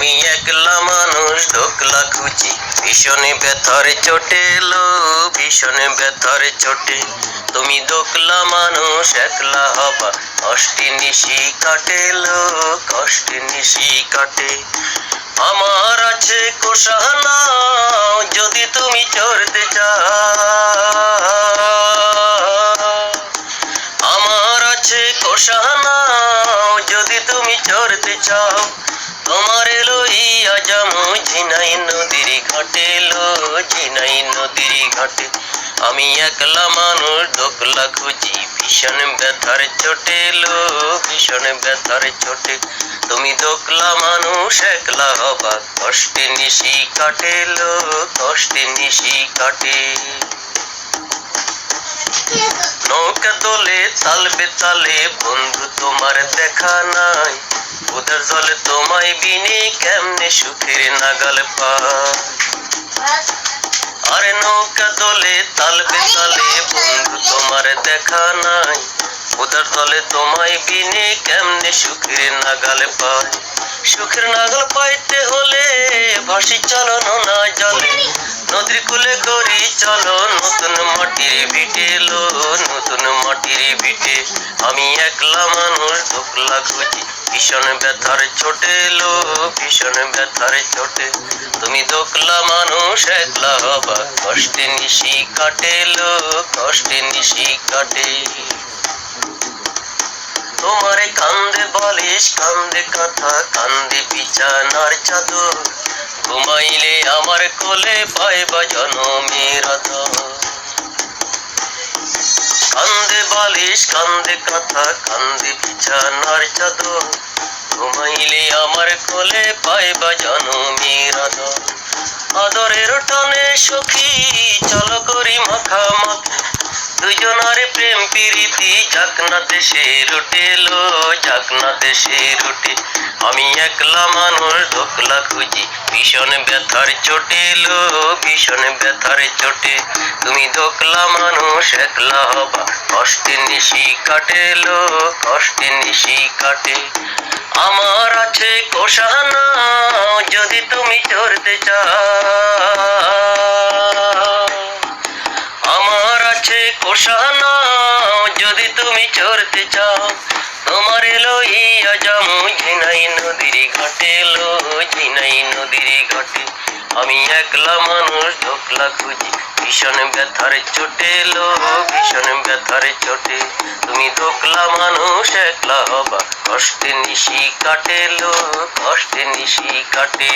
আমি একলা মানুষ ঢোকলা খুঁজি। ভীষণে ব্যথার চোটে লো ভীষণে ব্যথার চোটে। তুমি দোকলা মানুষ, একলা হবা। কষ্টে নিশি কাটে লো কষ্টে নিশি কাটে আমার আছে কোষানা যদি তুমি চড়তে চাও। আমার আছে কোষানা যদি তুমি চড়তে চাও। তোমার যামু ঝিনাই নদীর ঘাটে, লো ঝিনাই নদীর ঘাটে। আমি একলা মানুষ দোকলা খুঁজি, ভীষণ ব্যথার চোটে, লো ভীষণ ব্যথার চোটে। তুমি দোকলা মানুষ, একলা হবা, কষ্টে নিশি কাটে, লো কষ্টে নিশি কাটে। নৌকা দোলে তাল বেতালে বন্ধু তোমার দেখা নাই। উদার জলে তোমায় বিনে কেমনে সুখের নাগাল পায় আরে নৌকা দোলে তাল বেতালে, বন্ধু, তোমার দেখা নাই। উদার তলে তোমায় বিনে কেমনে সুখের নাগাল পায় সুখের নাগাল পাইতে হলে ভাসি চলো না জলে নদীর কুলে করি চলো, নতুন মাটির ভিটে লো, নতুন মাটির ভিটে। আমি একলা মানুষ ধোকলা খুঁজি, ভীষণ ব্যথার চোটে লো, ভীষণ ব্যথার চোটে। তুমি দোকলা মানুষ, একলা বাবা কষ্টে নিশি কাটে লো, কষ্টে নিশি কাটে। তোমারে কান্দে বালিশ কান্দে কাঁথা, কান্দে বিছানার চাদর। ঘুমাইলে আমার কোলে পাইবা জনমের আদর কান্দে বালিশ, কান্দে কাঁথা, কান্দে বিছানার চাদর। ঘুমাইলে আমার কোলে পাইবা জনমের আদর আদরের টানে সখী, চলো করি মাখামাখি। দুজনারে প্রেম প্রীতি ঝাকনা দেশে রুটে লো ঝাকনা দেশে রুটে। আমি একলা মানুষ ধোকলা খুঁজি, ভীষণ ব্যথার চোটে লো ভীষণ ব্যথার চোটে। তুমি ধোকলা মানুষ, একলা হবা, কষ্টে নিশি কাটে লো কষ্টে নিশি কাটে। আমার আছে কোষানা যদি তুমি চড়তে চাও আছে কোষানা যদি তুমি চড়তে চাও। তোমার লইয়া যামু ঝিনাই নদীর ঘাটে লো ঝিনাই নদীর ঘাটে। আমি একলা মানুষ, ঢোকলা খুঁজি, ভীষণ ব্যথার চোটে লো ভীষণ ব্যথার চোটে। তুমি ধোকলা মানুষ, একলা হবা, কষ্টে নিশি কাটে লো কষ্টে নিশি কাটে।